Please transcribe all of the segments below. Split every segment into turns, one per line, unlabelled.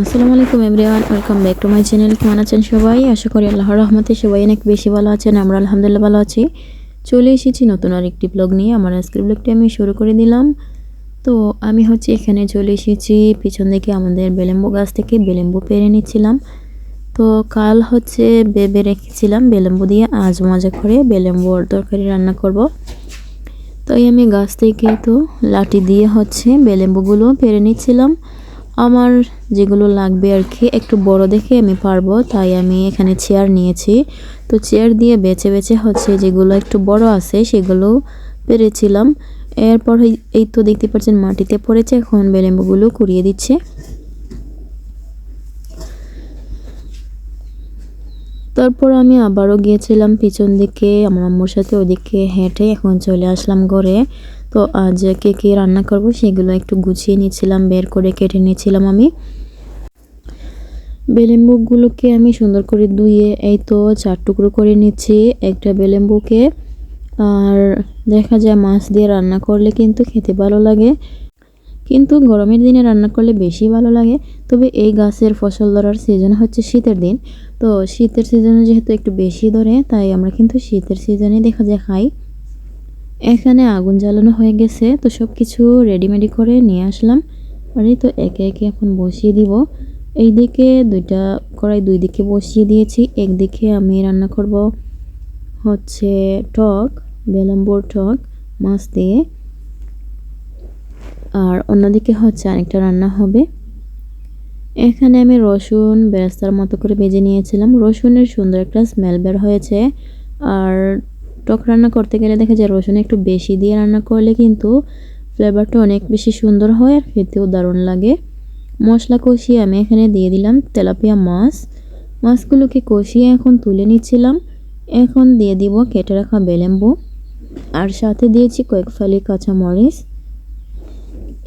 আসসালামু আলাইকুম everyone, welcome back to my channel. কেমন আছেন সবাই? আশা করি আল্লাহর রহমতে সবাই অনেক বেশি ভালো আছেন, আমরা আলহামদুলিল্লাহ ভালো আছি। চলে এসেছি নতুন আর একটি ব্লগ নিয়ে। আমার আজকের ব্লগটি আমি শুরু করে দিলাম। তো আমি হচ্ছে এখানে চলে এসেছি। পিছন দিকে আমাদের বেলেম্বু গাছ থেকে বেলেম্বু পেরে নিচ্ছিলাম। তো কাল হচ্ছে বেবে রেখেছিলাম বেলেম্বু দিয়ে আজ মজা করে বেলেম্বুর তরকারি রান্না করব। তাই আমি গাছ থেকে তো লাঠি দিয়ে হচ্ছে বেলেম্বুগুলো পেরে নিচ্ছিলাম। আমার যেগুলো লাগবে আর কি, একটু বড় দেখে আমি পারব, তাই আমি এখানে চেয়ার নিয়েছি। তো চেয়ার দিয়ে বেছে বেছে হচ্ছে যেগুলো একটু বড় আছে সেগুলো পেরেছিলাম। এরপর এই তো দেখতে পাচ্ছেন মাটিতে পড়েছে, এখন বেলেম্বুগুলো কুড়িয়ে দিচ্ছে। তারপর আমি আবারও গিয়েছিলাম পিছন দিকে, আমার আম্মুর সাথে ওদিকে হেঁটে এখন চলে আসলাম ঘরে। তো আজ কে কে রান্না করব সেগুলো একটু গুছিয়ে নিয়েছিলাম, বের করে কেটে নিয়েছিলাম আমি। বেলেম্বুগুলোকে আমি সুন্দর করে ধুয়ে এই তো চার টুকরো করে নিচ্ছি একটা বেলেম্বুকে। আর দেখা যায় মাছ দিয়ে রান্না করলে কিন্তু খেতে ভালো লাগে। কিন্তু গরমের দিনে রান্না করলে বেশি ভালো লাগে। তবে এই গাছের ফসল ধরার সিজন হচ্ছে শীতের দিন। তো শীতের সিজনে যেহেতু একটু বেশি ধরে, তাই আমরা কিন্তু শীতের সিজনে দেখা যায় খাই। এখানে আগুন জ্বালানো হয়ে গেছে, তো সব কিছু রেডিমেডি করে নিয়ে আসলাম। আর, তো একে একে এখন বসিয়ে দিব। এই দিকে দুইটা কড়াই দুই দিকে বসিয়ে দিয়েছি। একদিকে আমি রান্না করব হচ্ছে টক বেলাম্বর টক, মাছ দিয়ে। আর অন্যদিকে হচ্ছে আরেকটা রান্না হবে। এখানে আমি রসুন বেরাস্তার মতো করে বেজে নিয়েছিলাম। রসুনের সুন্দর একটা স্মেল বের হয়েছে। আর টক রান্না করতে গেলে দেখা যায় রসুন একটু বেশি দিয়ে রান্না করলে কিন্তু ফ্লেভারটা অনেক বেশি সুন্দর হয় আর খেতেও দারুণ লাগে। মশলা কষিয়ে আমি এখানে দিয়ে দিলাম তেলাপিয়া মাছ। মাছগুলোকে কষিয়ে এখন তুলে নিচ্ছিলাম। এখন দিয়ে দিব কেটে রাখা বেলেম্বু। আর সাথে দিয়েছি কয়েক ফালি কাঁচামরিচ।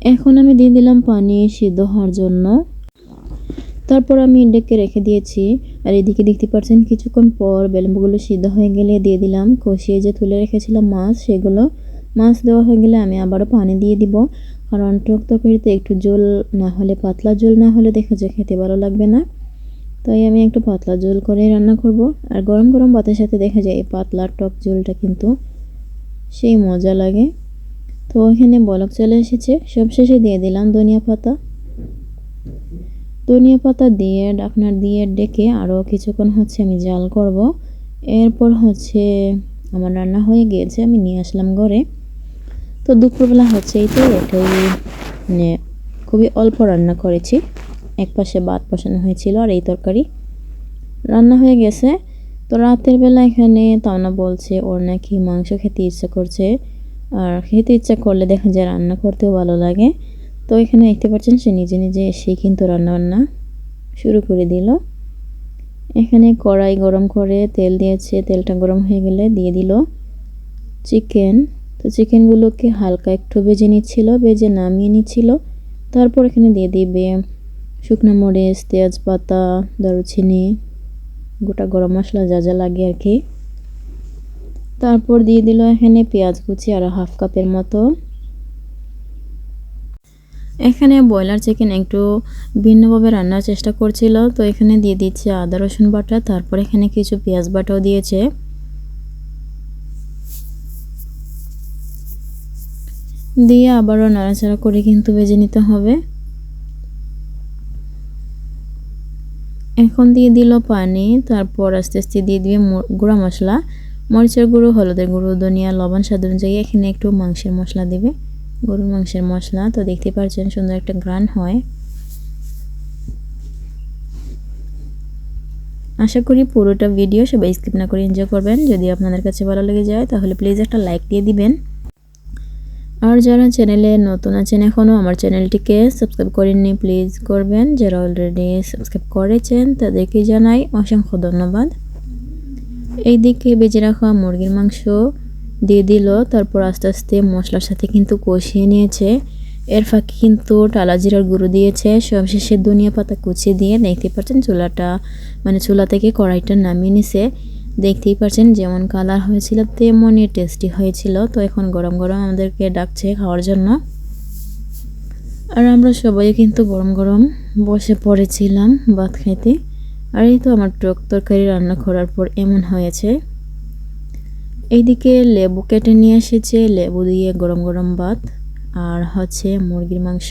এখন আমি দিয়ে দিলাম পানি সিদ্ধ হওয়ার জন্য। তারপর আমি ডেকে রেখে দিয়েছি। আর এদিকে দেখতে পাচ্ছেন, কিছুক্ষণ পর বেলম্বুগুলো সিদ্ধ হয়ে গেলে দিয়ে দিলাম। কষিয়ে যে তুলে রেখেছিলাম মাছ, সেগুলো মাছ দেওয়া হয়ে গেলে আমি আবারও পানি দিয়ে দিব। কারণ টক তরকারিতে একটু জল না হলে, পাতলা জল না হলে দেখা যায় খেতে ভালো লাগবে না। তাই আমি একটু পাতলা জল করে রান্না করব। আর গরম গরম ভাতের সাথে দেখা যায় এই পাতলা টক জলটা কিন্তু সেই মজা লাগে। তো এখানে বলক চলে এসেছে। সব শেষে দিয়ে দিলাম ধনিয়া পাতা। ধনিয়া পাতা দিয়ে, ডাকনার দিয়ে ডেকে আরও কিছুক্ষণ হচ্ছে আমি জাল করব। এরপর হচ্ছে আমার রান্না হয়ে গিয়েছে, আমি নিয়ে আসলাম ঘরে। তো দুপুরবেলা হচ্ছে এই তো এটাই মানে খুবই অল্প রান্না করেছি। এক পাশে ভাত বসানো হয়েছিল আর এই তরকারি। রান্না হয়ে গেছে। তো রাতের বেলা এখানে তাওনা বলছে, ওর নাকি মাংস খেতে ইচ্ছা করছে। আর খেতে ইচ্ছা করলে দেখা যায় রান্না করতেও ভালো লাগে। তো এখানে দেখতে পাচ্ছেন সে নিজে নিজে এসেই কিন্তু রান্নাবান্না শুরু করে দিল। এখানে কড়াই গরম করে তেল দিয়েছে, তেলটা গরম হয়ে গেলে দিয়ে দিল চিকেন। তো চিকেনগুলোকে হালকা একটু বেজে নিচ্ছিল বেজে নামিয়ে নিচ্ছিল। তারপর এখানে দিয়ে দিবে শুকনো মরিচ, তেজপাতা, দারুচিনি, গোটা গরম মশলা যা যা লাগে আর কি। তারপর দিয়ে দিল এখানে পেঁয়াজ কুচি আর হাফ কাপের মতো। এখানে ব্রয়লার চিকেন একটু ভিন্নভাবে রান্নার চেষ্টা করছিল। তো এখানে দিয়ে দিচ্ছে আদা, রসুন বাটা, তারপর এখানে কিছু পেঁয়াজ বাটাও দিয়েছে। দিয়ে আবারও নাড়াচাড়া করে কিন্তু ভেজে নিতে হবে। এখন দিয়ে দিল পানি, তারপর আস্তে আস্তে দিয়ে দিয়ে গুঁড়া মশলা। মরিচের গুঁড়ো, হলুদের গুঁড়ো, ধনিয়া, লবণ, স্বাদ অনুযায়ী এখানে একটু মাংসের মশলা দেবে। গরুর মাংসের মশলা। তো দেখতে পাচ্ছেন সুন্দর একটা গ্রান হয়। আশা করি পুরোটা ভিডিও সবাই স্কিপ না করে এনজয় করবেন। যদি আপনাদের কাছে ভালো লেগে যায়, তাহলে প্লিজ একটা লাইক দিয়ে দিবেন। আর যারা চ্যানেলে নতুন আছেন এখনও আমার চ্যানেলটিকে সাবস্ক্রাইব করেননি প্লিজ করবেন। যারা অলরেডি সাবস্ক্রাইব করেছেন, তাদেরকে জানাই অসংখ্য ধন্যবাদ। এই দিকে বেজে রাখা মুরগির মাংস দিয়ে দিল, তারপর আস্তে আস্তে মশলার সাথে কিন্তু কষিয়ে নিয়েছে। এর ফাঁকে কিন্তু টালা জিরার গুঁড়ো দিয়েছে। সবশেষে ধনিয়া পাতা কুচিয়ে দিয়ে দেখতে পাচ্ছেন চুলাটা মানে চুলা থেকে কড়াইটা নামিয়ে নিছে। দেখতেই পাচ্ছেন যেমন কালার হয়েছিল, তেমনই টেস্টি হয়েছিল। তো এখন গরম গরম আমাদেরকে ডাকছে খাওয়ার জন্য। আর আমরা সবাই কিন্তু গরম গরম বসে পড়েছিলাম ভাত খাইতে। আর এই তো আমার টক তরকারি রান্না করার পর এমন হয়েছে। এইদিকে লেবু কেটে নিয়ে এসেছে, লেবু দিয়ে গরম গরম ভাত, আর হচ্ছে মুরগির মাংস।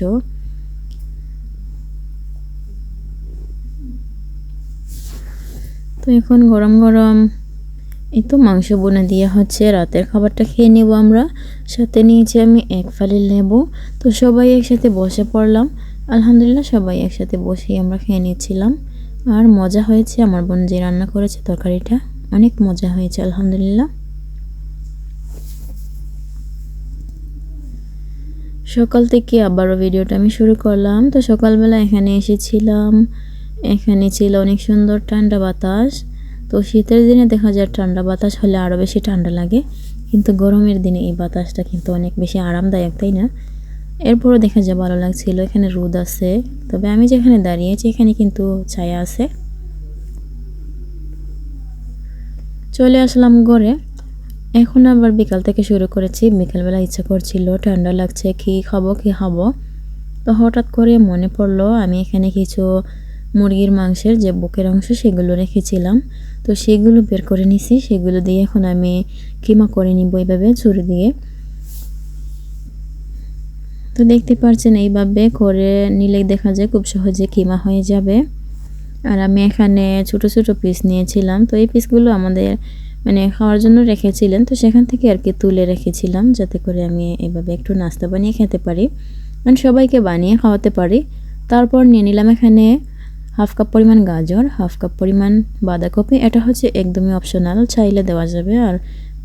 তো এখন গরম গরম এই তো মাংস বোনা দিয়ে হচ্ছে রাতের খাবারটা খেয়ে নেব আমরা। সাথে নিয়েছি আমি এক ফালি লেবু। তো সবাই একসাথে বসে পড়লাম। আলহামদুলিল্লাহ সবাই একসাথে বসেই আমরা খেয়ে নিচ্ছিলাম। আর মজা হয়েছে, আমার বোন যে রান্না করেছে তরকারিটা, অনেক মজা হয়েছে, আলহামদুলিল্লাহ। সকাল থেকে আবারও ভিডিওটা আমি শুরু করলাম। তো সকালবেলা এখানে এসেছিলাম। এখানে ছিল অনেক সুন্দর ঠান্ডা বাতাস। তো শীতের দিনে দেখা যায় ঠান্ডা বাতাস হলে আরও বেশি ঠান্ডা লাগে। কিন্তু গরমের দিনে এই বাতাসটা কিন্তু অনেক বেশি আরামদায়ক, তাই না? এরপরও দেখা যায় ভালো লাগছিল। এখানে রোদ আছে। তবে আমি যেখানে দাঁড়িয়েছি, এখানে কিন্তু ছায়া আছে। চলে আসলাম ঘরে। এখন আবার বিকাল থেকে শুরু করেছি। বিকালবেলা ইচ্ছা করছিল, ঠান্ডা লাগছে, কি খাব কি খাব? তো হঠাৎ করে মনে পড়ল, আমি এখানে কিছু মুরগির মাংসের যে বুকের অংশ সেগুলো রেখেছিলাম। তো সেগুলো বের করে নিছি, সেগুলো দিয়ে এখন আমি কিমা করে নিব এইভাবে ছুরি দিয়ে। তো দেখতে পারছেন, এইভাবে করে নিলে দেখা যায় খুব সহজে কিমা হয়ে যাবে। আর আমি এখানে ছোট ছোট পিস নিয়েছিলাম। তো এই পিসগুলো আমাদের মানে খাওয়ার জন্য রেখেছিলেন। তো সেখান থেকে আর কি তুলে রেখেছিলাম যাতে করে আমি এভাবে একটু নাস্তা বানিয়ে খেতে পারি। মানে সবাইকে বানিয়ে খাওয়াতে পারি। তারপর নিয়ে নিলাম এখানে হাফ কাপ পরিমাণ গাজর, হাফ কাপ পরিমাণ বাঁধাকপি। এটা হচ্ছে একদমই অপশনাল চাইলে দেওয়া যাবে আর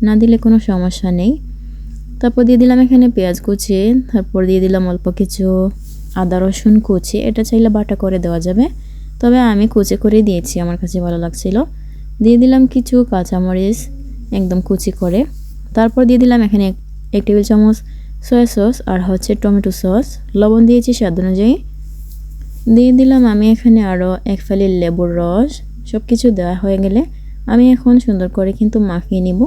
না দিলে কোনো সমস্যা নেই। তারপর দিয়ে দিলাম এখানে পেঁয়াজ কুচি, তারপর দিয়ে দিলাম অল্প কিছু আদা রসুন কুচি। এটা চাইলে বাটা করে দেওয়া যাবে। তবে আমি কুচি করে দিয়েছি, আমার কাছে ভালো লাগছিল। দিয়ে দিলাম কিছু কাঁচামরিচ, একদম কুচি করে। তারপর দিয়ে দিলাম এখানে এক টেবিল চামচ সয়া সস আর হচ্ছে টমেটো সস লবণ দিয়েছি স্বাদ অনুযায়ী। দিয়ে দিলাম আমি এখানে আরও এক ফালি লেবুর রস। সব কিছু দেওয়া হয়ে গেলে আমি এখন সুন্দর করে কিন্তু মাখিয়ে নিব।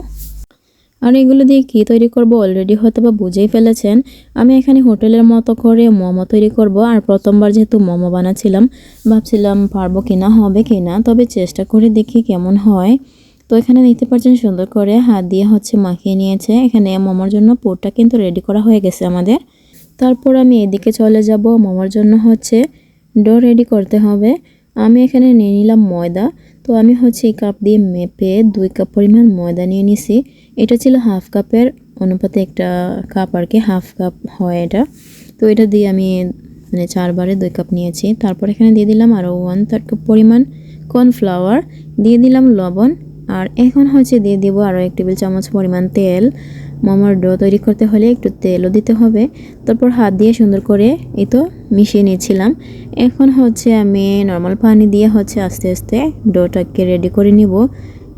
আর এগুলো দিয়ে কী তৈরি করব? অলরেডি হয়তো বা বুঝেই ফেলেছেন। আমি এখানে হোটেলের মতো করে মোমো তৈরি করব। আর প্রথমবার যেহেতু মোমো বানাচ্ছিলাম, ভাবছিলাম পারব কিনা, হবে কিনা, তবে চেষ্টা করে দেখি কেমন হয়। তো এখানে দেখতে পাচ্ছেন সুন্দর করে হাত দিয়ে হচ্ছে মাখিয়ে নিয়েছে। এখানে মোমোর জন্য পোরটা কিন্তু রেডি করা হয়ে গেছে আমাদের। তারপর আমি এদিকে চলে যাব। মোমোর জন্য হচ্ছে ডো রেডি করতে হবে। আমি এখানে নিয়ে নিলাম ময়দা। তো আমি হচ্ছে এই কাপ দিয়ে মেপে দুই কাপ পরিমাণ ময়দা নিয়ে নিছি। এটা ছিল হাফ কাপের অনুপাতে একটা কাপ আর কি, হাফ কাপ হয় এটা। তো এটা দিয়ে আমি মানে চারবারে দুই কাপ নিয়েছি। তারপর এখানে দিয়ে দিলাম আরও ওয়ান থার্ড কাপ পরিমাণ কর্নফ্লাওয়ার দিয়ে দিলাম লবণ, আর এখন হচ্ছে দিয়ে দিব আরও এক টেবিল চামচ পরিমাণ তেল। মোমোর ডো তৈরি করতে হলে একটু তেলও দিতে হবে। তারপর হাত দিয়ে সুন্দর করে এই তো মিশিয়ে নিয়েছিলাম। এখন হচ্ছে আমি নর্মাল পানি দিয়ে হচ্ছে আস্তে আস্তে ডোটাকে রেডি করে নিব।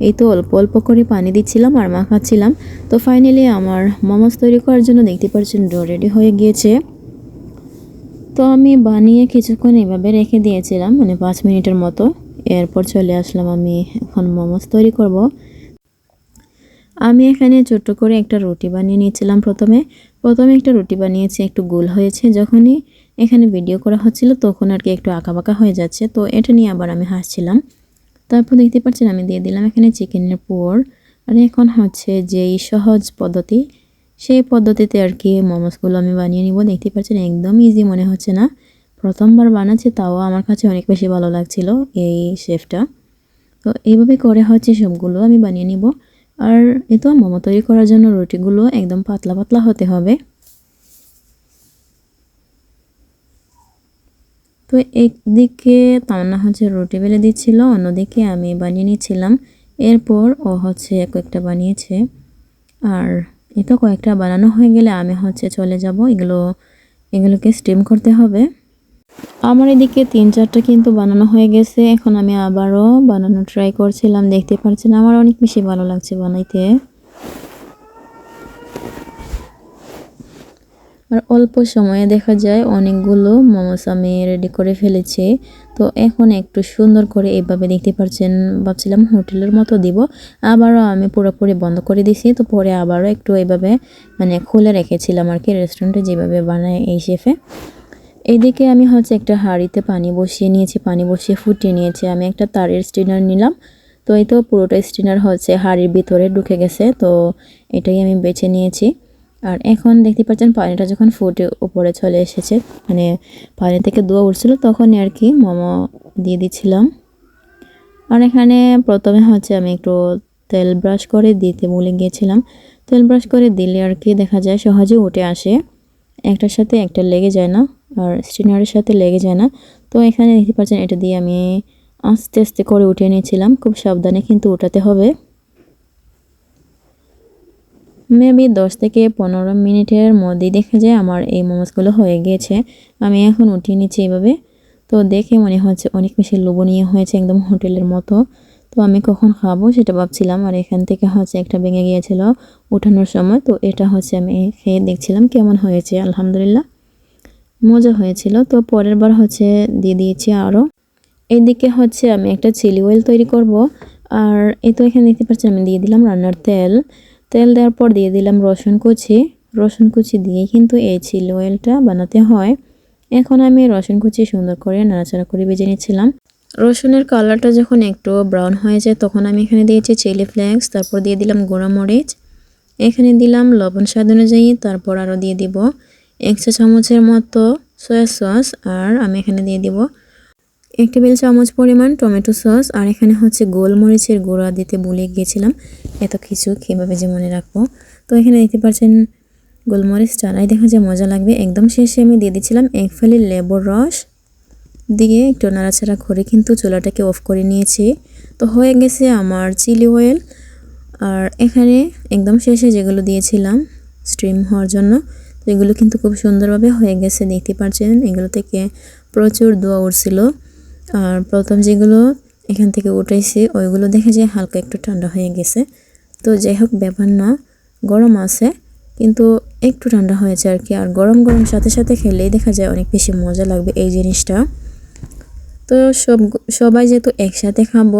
এই তো অল্প অল্প করে পানি দিচ্ছিলাম আর মাখাচ্ছিলাম। তো ফাইনালি আমার মোমোস তৈরি করার জন্য দেখতে পাচ্ছেন ডো রেডি হয়ে গিয়েছে। তো আমি বানিয়ে কিছুক্ষণ এভাবে রেখে দিয়েছিলাম মানে পাঁচ মিনিটের মতো। এরপর চলে আসলাম আমি এখন মোমোস তৈরি করব। আমি এখানে ছোট্ট করে একটা রুটি বানিয়ে নিয়েছিলাম প্রথমে। প্রথমে একটা রুটি বানিয়েছি, একটু গোল হয়েছে। যখনই এখানে ভিডিও করা হচ্ছিল তখন আর কি একটু আঁকাবাঁকা হয়ে যাচ্ছে। তো এটা নিয়ে আবার আমি হাসছিলাম। তারপর দেখতে পাচ্ছেন আমি দিয়ে দিলাম এখানে চিকেনের পোর। আর এখন হচ্ছে যেই সহজ পদ্ধতি, সেই পদ্ধতিতে আর কি মোমোসগুলো আমি বানিয়ে নিব। দেখতে পাচ্ছেন একদম ইজি মনে হচ্ছে না। প্রথমবার বানাচ্ছে, তাও আমার কাছে অনেক বেশি ভালো লাগছিল এই শেফটা। তো এইভাবে করে হচ্ছে সবগুলো আমি বানিয়ে নিব। আর এ তো মোমো তৈরি করার জন্য রুটিগুলো একদম পাতলা পাতলা হতে হবে। তো একদিকে তামান্না হচ্ছে রুটি বেলে দিচ্ছিল, অন্যদিকে আমি বানিয়ে নিচ্ছিলাম। এরপর ও হচ্ছে কয়েকটা বানিয়েছে। আর এ তো কয়েকটা বানানো হয়ে গেলে আমি হচ্ছে চলে যাব। এগুলো, এগুলোকে স্টিম করতে হবে। আমার এদিকে তিন চারটা কিন্তু বানানো হয়ে গেছে। এখন আমি আবারও বানানো ট্রাই করছিলাম। দেখতে পাচ্ছেন আমার অনেক বেশি ভালো লাগছে বানাইতে। আর অল্প সময়ে দেখা যায় অনেকগুলো মোমোস আমি রেডি করে ফেলেছি। তো এখন একটু সুন্দর করে এইভাবে দেখতে পাচ্ছেন ভাবছিলাম হোটেলের মতো দিব। আবারও আমি পুরোপুরি বন্ধ করে দিছি। তো পরে আবারও একটু এইভাবে মানে খুলে রেখেছিলাম আর কি রেস্টুরেন্টে যেভাবে বানায় এই শেফে। এদিকে আমি হচ্ছে একটা হাঁড়িতে পানি বসিয়ে নিয়েছি, পানি বসিয়ে ফুটিয়ে নিয়েছি। আমি একটা তারের স্টিনার নিলাম। তো এই তো পুরোটা স্টিনার হচ্ছে হাঁড়ির ভিতরে ঢুকে গেছে। তো এটাই আমি বেছে নিয়েছি। আর এখন দেখতে পাচ্ছেন পানিটা যখন ফুটে উপরে চলে এসেছে মানে পানি থেকে দোয়া উঠছিল তখনই আর কি মোমো দিয়ে দিচ্ছিলাম। আর এখানে প্রথমে হচ্ছে আমি একটু তেল ব্রাশ করে দিতে ভুলে গিয়েছিলাম। তেল ব্রাশ করে দিলে আর কি দেখা যায় সহজে উঠে আসে। একটার সাথে একটা লেগে যায় না আর স্টিনারের সাথে লেগে যায় না। তো এখানে দেখতে পাচ্ছেন এটা দিয়ে আমি আস্তে আস্তে করে উঠিয়ে নিয়েছিলাম। খুব সাবধানে কিন্তু উঠাতে হবে। মেবি দশ থেকে পনেরো মিনিটের মধ্যেই দেখা যায় আমার এই মোমোসগুলো হয়ে গিয়েছে। আমি এখন উঠিয়ে নিচ্ছি এইভাবে। তো দেখে মনে হচ্ছে অনেক বেশি লোভনীয় হয়েছে একদম হোটেলের মতো। তো আমি কখন খাব সেটা ভাবছিলাম আর এখান থেকে হচ্ছে একটা ভেঙে গিয়েছিল উঠানোর সময়। তো এটা হচ্ছে আমি খেয়ে দেখছিলাম কেমন হয়েছে, আলহামদুলিল্লাহ। মজা হয়েছিল। তো পরের বার হচ্ছে দিয়ে দিয়েছি আরও। এইদিকে হচ্ছে আমি একটা চিলি অয়েল তৈরি করব। আর এই তো এখানে দেখতে পাচ্ছি আমি দিয়ে দিলাম রান্নার তেল। তেল দেওয়ার পর দিয়ে দিলাম রসুন কুচি। রসুন কুচি দিয়ে কিন্তু এই চিলি অয়েলটা বানাতে হয়। এখন আমি রসুন কুচি সুন্দর করে নাড়াচাড়া করে বেজে নিচ্ছিলাম। রসুনের কালারটা যখন একটু ব্রাউন হয়ে যায়, তখন আমি এখানে দিয়েছি চিলি ফ্লেক্স তারপর দিয়ে দিলাম গোড়া মরিচ। এখানে দিলাম লবণ স্বাদ অনুযায়ী, তারপর আরও দিয়ে দিব এক চা চামচের মতো সয়া সস আর আমি এখানে দিয়ে দিব এক টেবিল চামচ পরিমাণ টমেটো সস আর এখানে হচ্ছে গোলমরিচের গুঁড়া দিতে ভুলে গিয়েছিলাম। এত কিছু কীভাবে যে মনে রাখব? তো এখানে দেখতে পাচ্ছেন গোলমরিচ চারাই দেখা যায় মজা লাগবে। একদম শেষে আমি দিয়ে দিচ্ছিলাম এক ফালি লেবুর রস। দিয়ে একটু নাড়াচাড়া করে কিন্তু চুলাটাকে অফ করে নিয়েছি। তো হয়ে গেছে আমার চিলি অয়েল। আর এখানে একদম শেষে যেগুলো দিয়েছিলাম স্ট্রিম হওয়ার জন্য, তো এগুলো কিন্তু খুব সুন্দরভাবে হয়ে গেছে। দেখতে পাচ্ছেন, এগুলো থেকে প্রচুর দোয়া উঠছিল। আর প্রথম যেগুলো এখান থেকে উঠেছি ওইগুলো দেখে যে হালকা একটু ঠান্ডা হয়ে গেছে। তো যাই হোক, ব্যাপার না, গরম আছে, কিন্তু একটু ঠান্ডা হয়েছে আর কি। আর গরম গরম সাথে সাথে খেলেই দেখা যায় অনেক বেশি মজা লাগবে এই জিনিসটা। তো সব সবাই যেহেতু একসাথে খাব,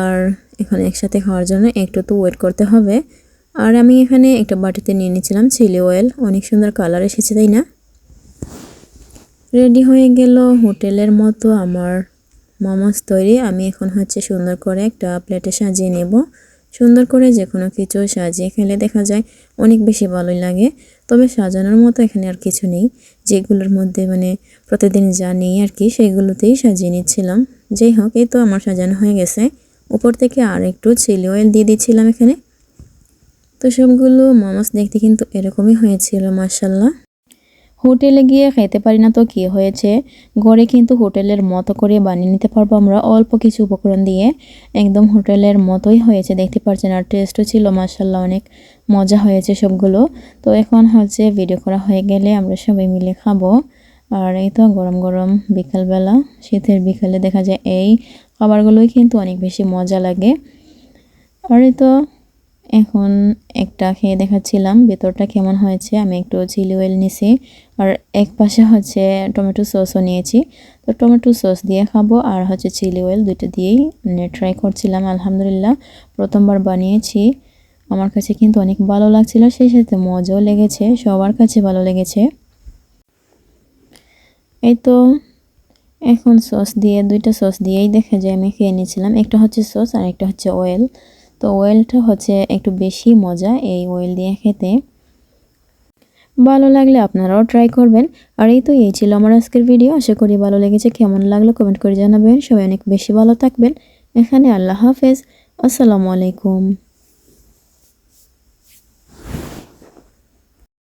আর এখানে একসাথে খাওয়ার জন্য একটু তো ওয়েট করতে হবে। আর আমি এখানে একটা বাটিতে নিয়ে নিয়েছিলাম চিলি অয়েল অনেক সুন্দর কালার এসেছে, তাই না? রেডি হয়ে গেল হোটেলের মতো আমার মোমোস তৈরি। আমি এখন হচ্ছে সুন্দর করে একটা প্লেটে সাজিয়ে নেব। সুন্দর করে যে কোনো কিছু সাজিয়ে খেলে দেখা যায় অনেক বেশি ভালোই লাগে। তবে সাজানোর মতো এখানে আর কিছু নেই। যেগুলোর মধ্যে মানে প্রতিদিন যা নেই আর কি, সেগুলোতেই সাজিয়ে নিচ্ছিলাম। যাই হোক, এই তো আমার সাজানো হয়ে গেছে। উপর থেকে আর একটু চিলি অয়েল দিয়ে দিচ্ছিলাম এখানে। তো সবগুলো মোমোস দেখতে কিন্তু এরকমই হয়েছিল মার্শাল্লাহ হোটেলে গিয়ে খেতে পারি না তো কি হয়েছে? ঘরে কিন্তু হোটেলের মতো করে বানিয়ে নিতে পারব আমরা অল্প কিছু উপকরণ দিয়ে। একদম হোটেলের মতোই হয়েছে, দেখতে পাচ্ছেন আর টেস্টও ছিল মার্শাল্লাহ অনেক মজা হয়েছে সবগুলো। তো এখন হচ্ছে ভিডিও করা হয়ে গেলে আমরা সবাই মিলে খাব। আর এই তো গরম গরম বিকালবেলা, শীতের বিকালে দেখা যায় এই খাবারগুলোই কিন্তু অনেক বেশি মজা লাগে। আর এই তো এখন একটা খেয়ে দেখাচ্ছিলাম, ভেতরটা কেমন হয়েছে, আমি একটু চিলি অয়েল নিছি। আর এক পাশে হচ্ছে টমেটো সসও নিয়েছি। তো টমেটো সস দিয়ে খাব আর হচ্ছে চিলি অয়েল দুইটা দিয়েই মানে ট্রাই করছিলাম, আলহামদুলিল্লাহ। প্রথমবার বানিয়েছি। আমার কাছে কিন্তু অনেক ভালো লাগছিল, সেই সাথে মজাও লেগেছে, সবার কাছে ভালো লেগেছে। এই তো, এখন সস দিয়ে, দুইটা সস দিয়েই দেখা যায় আমি খেয়ে নিয়েছিলাম। একটা হচ্ছে সস আর একটা হচ্ছে অয়েল তো ওয়েলটা হচ্ছে একটু বেশি মজা এই ওয়েল দিয়ে খেতে। ভালো লাগলে আপনারাও ট্রাই করবেন। আর এই তো এই ছিল আমার আজকের ভিডিও আশা করি ভালো লেগেছে। কেমন লাগল কমেন্ট করে জানাবেন। সবাই অনেক বেশি ভালো থাকবেন। এখানে আল্লাহ হাফেজ। আসসালামু আলাইকুম।